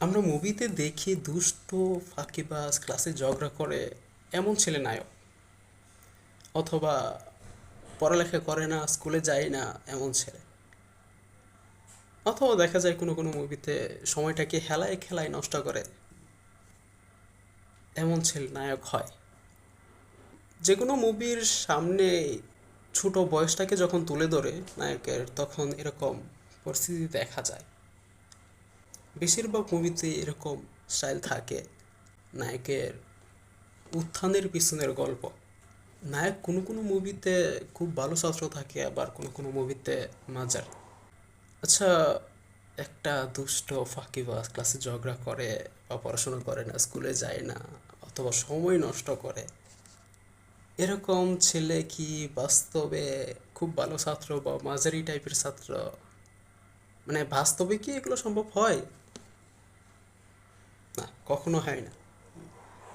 আমরা মুভিতে দেখি দুষ্ট, ফাঁকিবাজ ক্লাসে ঝগড়া করে এমন ছেলে নায়ক। অথবা পড়ালেখা করে না স্কুলে যায় না, এমন ছেলে। অথবা দেখা যায় কোনো কোনো মুভিতে সময়টাকে হেলায় খেলায় নষ্ট করে এমন ছেলে নায়ক হয়। যে কোনো মুভির সামনে ছোট বয়সটাকে যখন তুলে ধরে নায়কের, তখন এরকম পরিস্থিতি দেখা যায়। বেশিরভাগ মুভিতে এরকম স্টাইল থাকে। নায়কের উত্থানের পিছনের গল্প। নায়ক কোনো কোনো মুভিতে খুব ভালো ছাত্র থাকে, আবার কোনো কোনো মুভিতে মাজার। আচ্ছা একটা দুষ্ট ফাঁকিবাজ ক্লাসে ঝগড়া করে বা পড়াশোনা করে না স্কুলে যায় না, অথবা সময় নষ্ট করে। এরকম ছেলে কি বাস্তবে খুব ভালো ছাত্র বা মাঝারি টাইপের ছাত্র? মানে বাস্তবে কি এগুলো সম্ভব হয়? কখনো হয় না।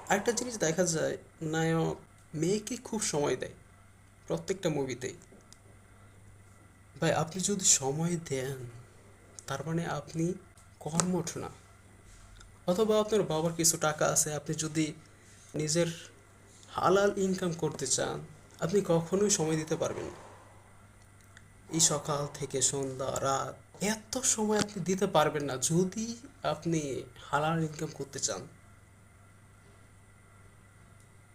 আরেকটা জিনিস দেখা যায়, নায়ক মেয়েকে খুব সময় দেয় প্রত্যেকটা মুভিতেই। ভাই, আপনি যদি সময় দেন, তার মানে আপনি কর্মঠ না। অথবা আপনার বাবার কিছু টাকা আছে, আপনি যদি নিজের হালাল ইনকাম করতে চান, আপনি কখনোই সময় দিতে পারবেন এই সকাল থেকে সন্ধ্যা, রাত এত সময় আপনি দিতে পারবেন না যদি আপনি হালাল ইনকাম করতে চান।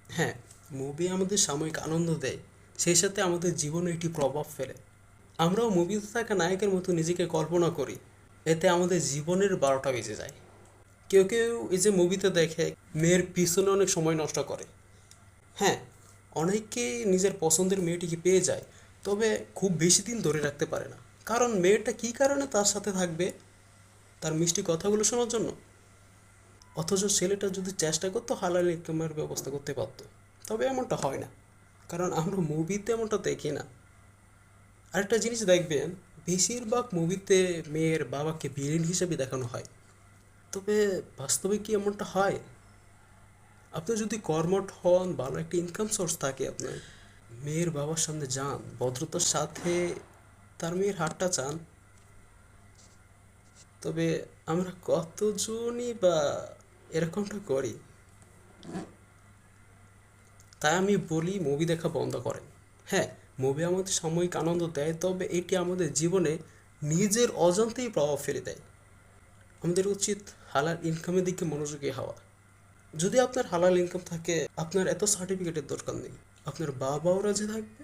হ্যাঁ মুভি আমাদের সাময়িক আনন্দ দেয়, সেই সাথে আমাদের জীবনে একটি প্রভাব ফেলে। আমরাও মুভিতে থাকা নায়কের মতো নিজেকে কল্পনা করি, এতে আমাদের জীবনের বারোটা বেজে যায়। কেউ কেউ এই যে মুভিতে দেখে মেয়ের পিছনে অনেক সময় নষ্ট করে। হ্যাঁ অনেকে নিজের পছন্দের মেয়েটিকে পেয়ে যায়, তবে খুব বেশি দিন ধরে রাখতে পারে না। কারণ মেয়েটা কী কারণে তার সাথে থাকবে? তার মিষ্টি কথাগুলো শোনার জন্য? অথচ ছেলেটা যদি চেষ্টা করতো, হালাল ইনকামের ব্যবস্থা করতে পারতো। তবে এমনটা হয় না। কারণ আমরা মুভিতে এমনটা দেখি না। আরেকটা জিনিস দেখবেন, বেশিরভাগ মুভিতে মেয়ের বাবাকে ভিলেন হিসেবে দেখানো হয়। তবে বাস্তবে কি এমনটা হয়? আপনি যদি কর্মঠ হন, ভালো একটা ইনকাম সোর্স থাকে আপনার, মেয়ের বাবার সামনে যান, ভদ্রতার সাথে তার মেয়ের হাতটা চান। তবে আমরা কতজনই বা এরকমটা করি? তাই আমি বলি মুভি দেখা বন্ধ করেন। হ্যাঁ মুভি আমাদের সাময়িক আনন্দ দেয়, তবে এটি আমাদের জীবনে নিজের অজান্তেই প্রভাব ফেলে দেয়। আমাদের উচিত হালাল ইনকামের দিকে মনোযোগী হওয়া। যদি আপনার হালাল ইনকাম থাকে, আপনার এত সার্টিফিকেটের দরকার নেই। আপনার বাবাও রাজি থাকবে,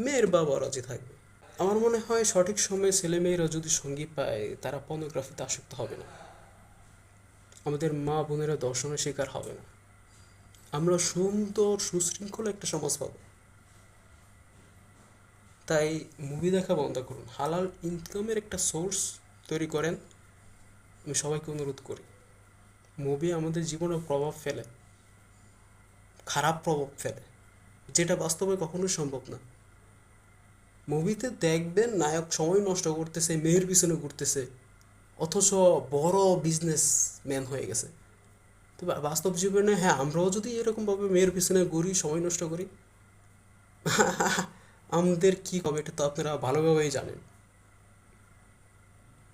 মেয়ের বাবাও রাজি থাকবে। আমার মনে হয় সঠিক সময়ে ছেলেমেয়েরা যদি সঙ্গী পায়, তারা পর্নোগ্রাফিতে আসক্ত হবে না। আমাদের মা বোনেরা দর্শনের শিকার হবে না। আমরা সুন্দর, সুশৃঙ্খল একটা সমাজ পাবো। তাই মুভি দেখা বন্ধ করুন। হালাল ইনকামের একটা সোর্স তৈরি করেন। আমি সবাইকে অনুরোধ করি মুভি আমাদের জীবনে প্রভাব ফেলে, খারাপ প্রভাব ফেলে, যেটা বাস্তবে কখনোই সম্ভব না। মুভিতে দেখবেন নায়ক সময় নষ্ট করতেছে, মেয়ের পিছনে ঘুরতেছে, অথচ বড় বিজনেস ম্যান হয়ে গেছে। তো বাস্তব জীবনে হ্যাঁ আমরাও যদি এরকমভাবে মেয়ের পিছনে ঘুরি, সময় নষ্ট করি, আমাদের কি হবে এটা তো আপনারা ভালোভাবেই জানেন।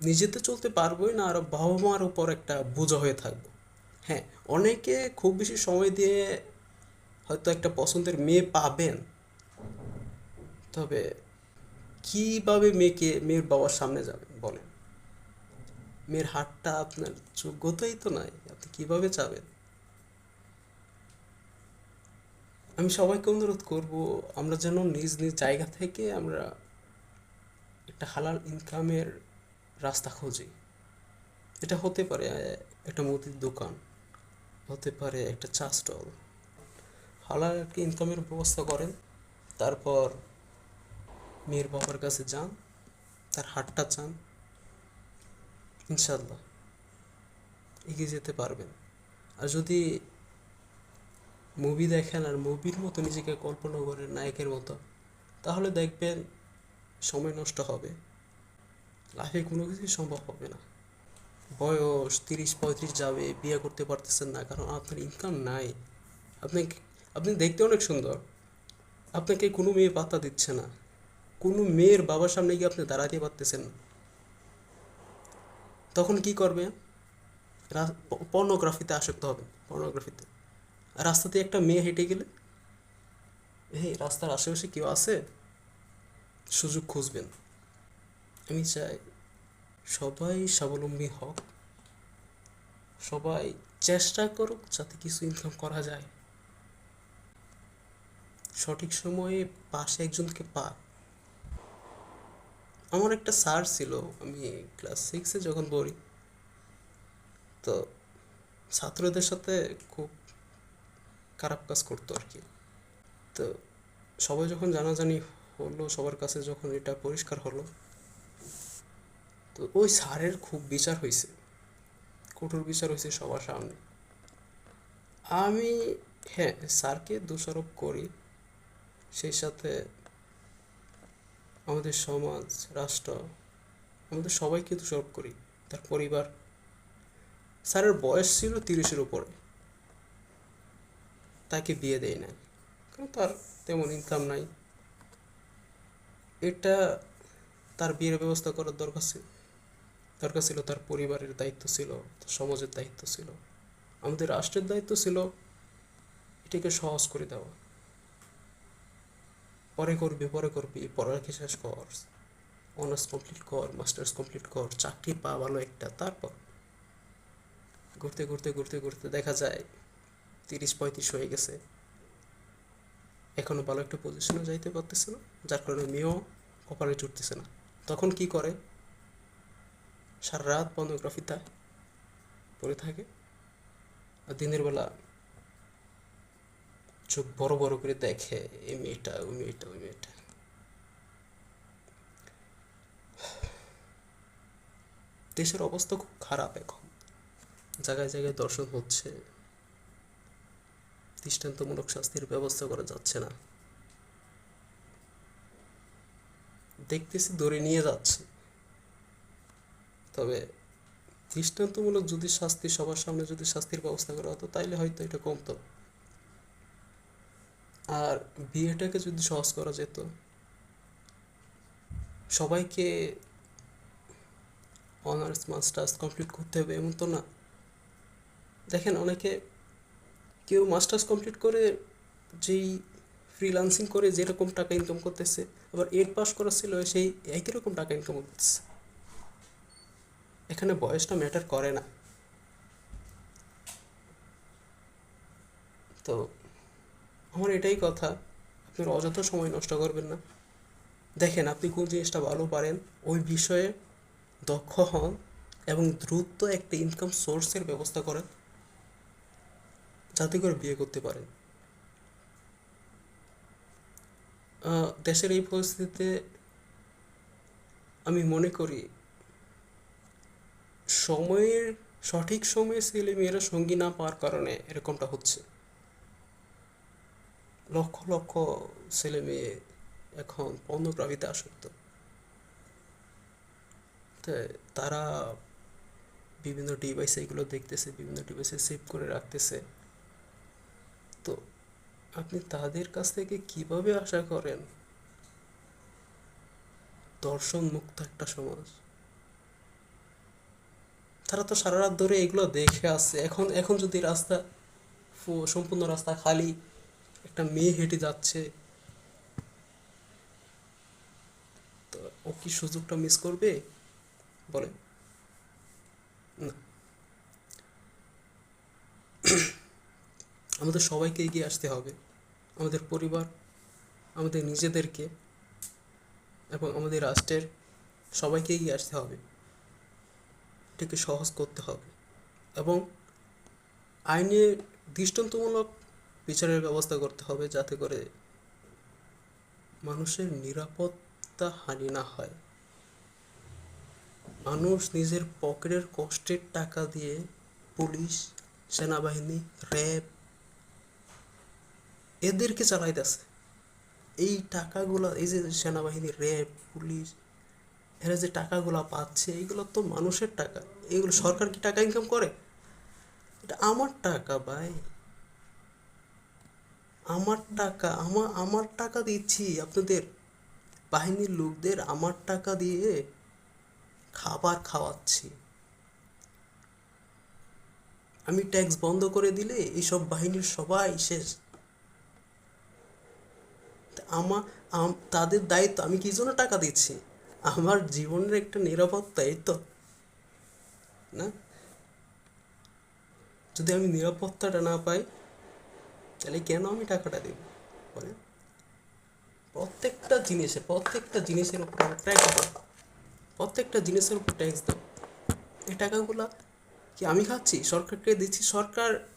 নিজেতে চলতে পারবোই না, আর বাবা মার উপর একটা বোঝা হয়ে থাকব। হ্যাঁ অনেকে খুব বেশি সময় দিয়ে হয়তো একটা পছন্দের মেয়ে পাবেন। তবে কীভাবে মেয়েকে, মেয়ের বাবার সামনে যাবেন বলেন? মেয়ের হাতটা আপনার যোগ্যতাই তো নাই, আপনি কীভাবে যাবেন আমি সবাইকে অনুরোধ করব, আমরা যেন নিজ নিজ জায়গা থেকে আমরা একটা হালাল ইনকামের রাস্তা খুঁজি। এটা হতে পারে একটা মুদির দোকান, হতে পারে একটা চা স্টল। হালাল একটা ইনকামের ব্যবস্থা করেন, তারপর মেয়ের বাবার কাছে যান, তার হাতটা চান ইনশাল্লাহ এগিয়ে যেতে পারবেন। আর যদি মুভি দেখেন আর মুভির মতো নিজেকে কল্পনা করেন নায়কের মতো, তাহলে দেখবেন সময় নষ্ট হবে। লাইফে কোনো কিছুই সম্ভব হবে না। বয়স তিরিশ পঁয়ত্রিশ যাবে, বিয়ে করতে পারতেছেন না, কারণ আপনার ইনকাম নাই। আপনি আপনি দেখতে অনেক সুন্দর। আপনাকে কোনো মেয়ে পাত্তা দিচ্ছে না। কোনো মেয়ের বাবার সামনে গিয়ে আপনি দাঁড়াতে পারতেছেন তখন কি করবেন পর্নোগ্রাফিতে আসক্ত হবে, পর্নোগ্রাফিতে। রাস্তা দিয়ে একটা মেয়ে হেঁটে গেলে, এই রাস্তার আশেপাশে কেউ আছে? সুযোগ খুঁজবেন। আমি চাই সবাই স্বাবলম্বী হোক, সবাই চেষ্টা করুক যাতে কিছু ইনকাম করা যায়। সঠিক সময়ে পাশে একজনকে পা আমার একটা স্যার ছিল, আমি ক্লাস সিক্সে যখন পড়ি, তো ছাত্রদের সাথে খুব খারাপ কাজ করতো আর কি। তো সবাই যখন জানাজানি হলো, সবার কাছে যখন এটা পরিষ্কার হলো, তো ওই স্যারের খুব বিচার হয়েছে কঠোর বিচার হয়েছে সবার সামনে। আমি হ্যাঁ স্যারকে দোষারোপ করি, সেই সাথে আমাদের সমাজ, রাষ্ট্র, আমাদের সবাইকে দোষারোপ করি। তার পরিবার। স্যারের বয়স ছিল তিরিশের উপরে। তাকে বিয়ে দেয় নাই। কারণ তার তেমন ইনকাম নাই। এটা তার বিয়ের ব্যবস্থা করার দরকার ছিল। দরকার ছিল তার পরিবারের দায়িত্ব ছিল, তার সমাজের দায়িত্ব ছিল। আমাদের রাষ্ট্রের দায়িত্ব ছিল এটাকে সহজ করে দেওয়া। পরে করবি পরে করবি, পড়ালেখা শেষ কর অনার্স কমপ্লিট কর মাস্টার্স কমপ্লিট কর, চাকরি পা ভালো একটা, তারপর ঘুরতে ঘুরতে ঘুরতে ঘুরতে দেখা যায় তিরিশ, পঁয়ত্রিশ হয়ে গেছে। এখনও ভালো একটা পজিশনে যাইতে পারতেছে না, যার কারণে মেয়েও কপালে জুটতেছে না। তখন কি করে? সারা রাত পর্নোগ্রাফিতে পড়ে থাকে। আর দিনের বেলা চোখ বড় বড় করে দেখে এই মেয়েটা ওই মেয়েটা ওই মেয়েটা। দেশের অবস্থা খুব খারাপ এখন। জায়গায় জায়গায় দর্শন হচ্ছে। দৃষ্টান্তমূলক শাস্তির ব্যবস্থা করা যাচ্ছে না। দেখতেছি ধরে নিয়ে যাচ্ছে। তবে দৃষ্টান্তমূলক যদি শাস্তি, সবার সামনে যদি শাস্তির ব্যবস্থা করা হতো, তাইলে হয়তো এটা কমতো। আর বিয়েটাকে যদি সহজ করা যেত, সবাইকে অনার্স মাস্টার্স কমপ্লিট করতে হবে এমন তো না। দেখেন অনেকে কেউ মাস্টার্স কমপ্লিট করে যেই ফ্রিলান্সিং করে যেরকম টাকা ইনকাম করতেছে, আবার এইট পাস করা ছিল সেই একই রকম টাকা ইনকাম করতেছে। এখানে বয়সটা ম্যাটার করে না। তো আমার এটাই কথা আপনার অযথা সময় নষ্ট করবেন না। দেখেন, আপনি কোন জিনিসটা ভালো পারেন, ওই বিষয়ে দক্ষ হন এবং দ্রুত একটা ইনকাম সোর্সের ব্যবস্থা করেন, যাতে করে বিয়ে করতে পারেন। দেশের এই পরিস্থিতিতে আমি মনে করি, সময়ের সঠিক সময়ে ছেলে মেয়েরা সঙ্গী না পাওয়ার কারণে এরকমটা হচ্ছে। লক্ষ লক্ষ ছেলে মেয়ে এখন পর্নোগ্রাফিতে আসক্ত। তারা বিভিন্ন ডিভাইসে এগুলো দেখতেছে, বিভিন্ন ডিভাইসে সেভ করে রাখতেছে। তো আপনি তাদের কাছ থেকে কীভাবে আশা করেন? দর্শন মুক্ত একটা সমাজ। তারা তো সারা রাত ধরে এগুলো দেখে আসছে। এখন এখন যদি রাস্তা সম্পূর্ণ রাস্তা খালি একটা মেয়ে হেঁটে যাচ্ছে। তো ও কি সুযোগটা মিস করবে? বলে আমাদের সবাইকে এগিয়ে আসতে হবে। আমাদের পরিবার, আমাদের নিজেদেরকে এবং আমাদের রাষ্ট্রের সবাইকে এগিয়ে আসতে হবে। এটাকে সহজ করতে হবে। এবং আইনের দৃষ্টান্তমূলক বিচারের ব্যবস্থা করতে হবে যাতে করে মানুষের নিরাপত্তা হানি না হয়। মানুষ নিজের পকেটের কষ্টের টাকা দিয়ে পুলিশ, সেনাবাহিনী, র্যাব এদেরকে চালাইতেছে। এই টাকাগুলো, এই যে সেনাবাহিনী, র্যাব, পুলিশ, এরা যে টাকাগুলো পাচ্ছে এইগুলো তো মানুষের টাকা। এগুলো সরকার কি টাকা ইনকাম করে? এটা আমার টাকা, ভাই। আমার টাকা আমার আমার টাকা দিচ্ছি। আপনাদের বাহিনীর লোকদের আমার টাকা দিয়ে খাবার খাওয়াচ্ছি। আমি ট্যাক্স বন্ধ করে দিলে এইসব বাহিনীর সবাই শেষ। আমার তাদের দায়িত্ব, আমি কি জন্য টাকা দিচ্ছি? আমার জীবনের একটা নিরাপত্তা এই তো, না? যদি আমি নিরাপত্তাটা না পাই তাহলে কেন আমি টাকাটা দেব? বলেন। প্রত্যেকটা জিনিসে, প্রত্যেকটা জিনিসের উপর ট্যাক্স দাও। প্রত্যেকটা জিনিসের উপর ট্যাক্স দাও। এই টাকাগুলা কি আমি খাচ্ছি? সরকারকে দিচ্ছি? সরকার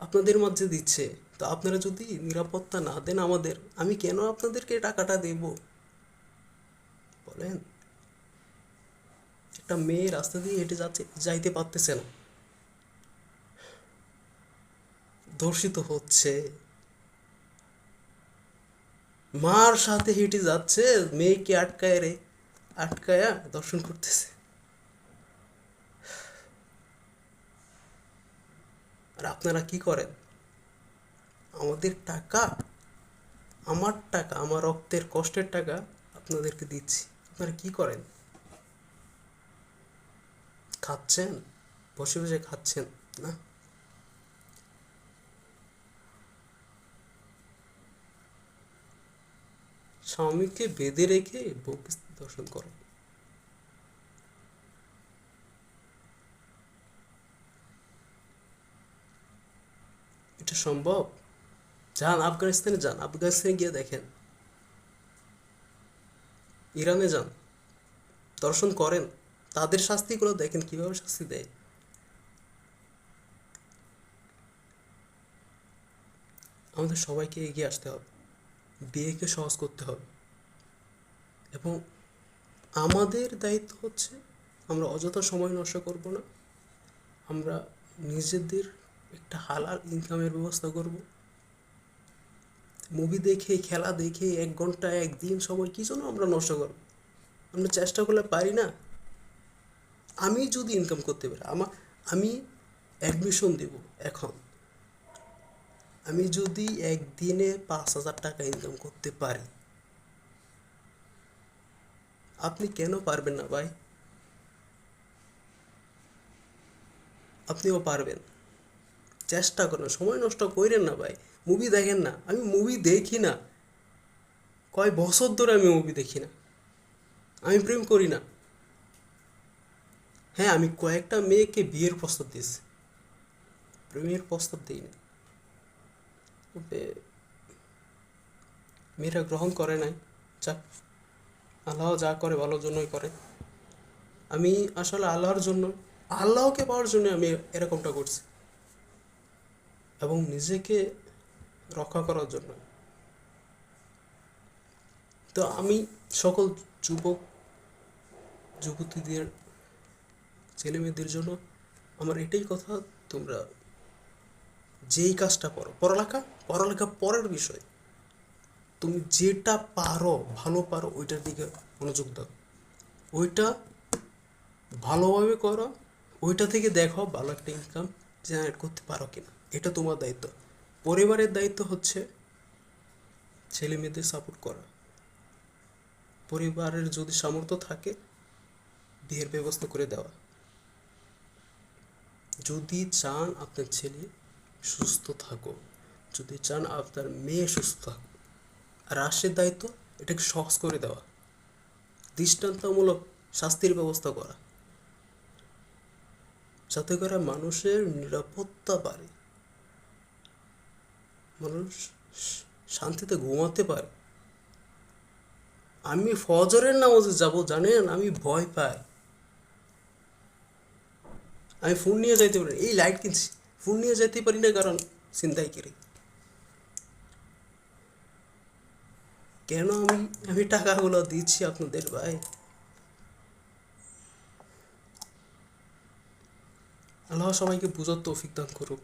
আপনাদের মধ্যে দিচ্ছে। তো আপনারা যদি নিরাপত্তা না দেন আমাদের, আমি কেন আপনাদেরকে টাকাটা দেব? বলেন। একটা মেয়ে রাস্তা দিয়ে হেঁটে যাচ্ছে, যাইতে পারতেছে না। ধর্ষিত হচ্ছে। মার সাথে হেঁটে যাচ্ছে, মেয়েকে আটকায় রে, আটকায়া দর্শন করতেছে। আর আপনারা কি করেন? আমাদের টাকা, আমার টাকা, আমার রক্তের কষ্টের টাকা আপনাদেরকে দিচ্ছি। আপনারা কি করেন? খাচ্ছেন? বসে বসে খাচ্ছেন, না? স্বামীকে বেঁধে রেখে বউকে দর্শন করো। এটা সম্ভব? যান আফগানিস্তানে যান। আফগানিস্তানে গিয়ে দেখেন। ইরানে যান। দর্শন করেন। তাদের শাস্তিগুলো দেখেন, কীভাবে শাস্তি দেয়। আমাদের সবাইকে এগিয়ে আসতে হবে। বিয়েকে সহজ করতে হবে। এবং আমাদের দায়িত্ব হচ্ছে, আমরা অযথা সময় নষ্ট করব না। আমরা নিজেদের একটা হালাল ইনকামের ব্যবস্থা করব। মুভি দেখে, খেলা দেখে, এক ঘণ্টা, একদিন সময়, কী জন্য আমরা নষ্ট করব? আমরা চেষ্টা করলে পারি না? আমি যদি ইনকাম করতে পারি আমার আমি অ্যাডমিশন দেব এখন। আমি যদি একদিনে পাঁচ হাজার টাকা ইনকাম করতে পারি, আপনি কেন পারবেন না ভাই? আপনিও পারবেন। চেষ্টা করেন, সময় নষ্ট করেন না ভাই। মুভি দেখেন না। আমি মুভি দেখি না। কয় বছর ধরে আমি মুভি দেখি না। আমি প্রেম করি না। হ্যাঁ আমি কয়েকটা মেয়েকে বিয়ের প্রস্তাব দিয়েছি। প্রেমের প্রস্তাব দিই না মেয়েরা গ্রহণ করে নাই। যাক আল্লাহ যা করে ভালোর জন্যই করে। আমি আসলে আল্লাহর জন্য, আল্লাহকে পাওয়ার জন্য আমি এরকমটা করছি। এবং নিজেকে রক্ষা করার জন্য। তো আমি সকল যুবক, যুবতীদের, ছেলেমেয়েদের জন্য আমার এটাই কথা, তোমরা যেই কাজটা করো, পড়ালেখা পড়ালেখা পরের বিষয়। তুমি যেটা পারো, ভালো পারো, ওইটার দিকে মনোযোগ দাও। ওইটা ভালোভাবে করো, ওইটা থেকে দেখো ভালো একটা ইনকাম জেনারেট করতে পারো কিনা। এটা তোমার দায়িত্ব। পরিবারের দায়িত্ব হচ্ছে ছেলে মেয়েদের সাপোর্ট করা। পরিবারের যদি সামর্থ্য থাকে, বিয়ের ব্যবস্থা করে দেওয়া। যদি চান আপনার ছেলে সুস্থ থাকো যদি চান আপনার মেয়ে সুস্থ থাকো আর রাষ্ট্রের দায়িত্ব এটাকে সহজ করে দেওয়া। দৃষ্টান্তমূলক শাস্তির ব্যবস্থা করা। যাতে করে মানুষের নিরাপত্তা বাড়ে মানুষ শান্তিতে ঘুমাতে পারে। আমি ফজরের নামাজে যাব, জানেন? আমি ভয় পাই। আমি ফোন নিয়ে যাইতে পারি এই লাইট কিনছি। ফোন নিয়ে যেতে পারি না, কারণ চিন্তাই করি কেন আমি আমি টাকাগুলো দিচ্ছি আপনাদের ভাই? আল্লাহ সবাইকে বুঝার তৌফিক দান করুক।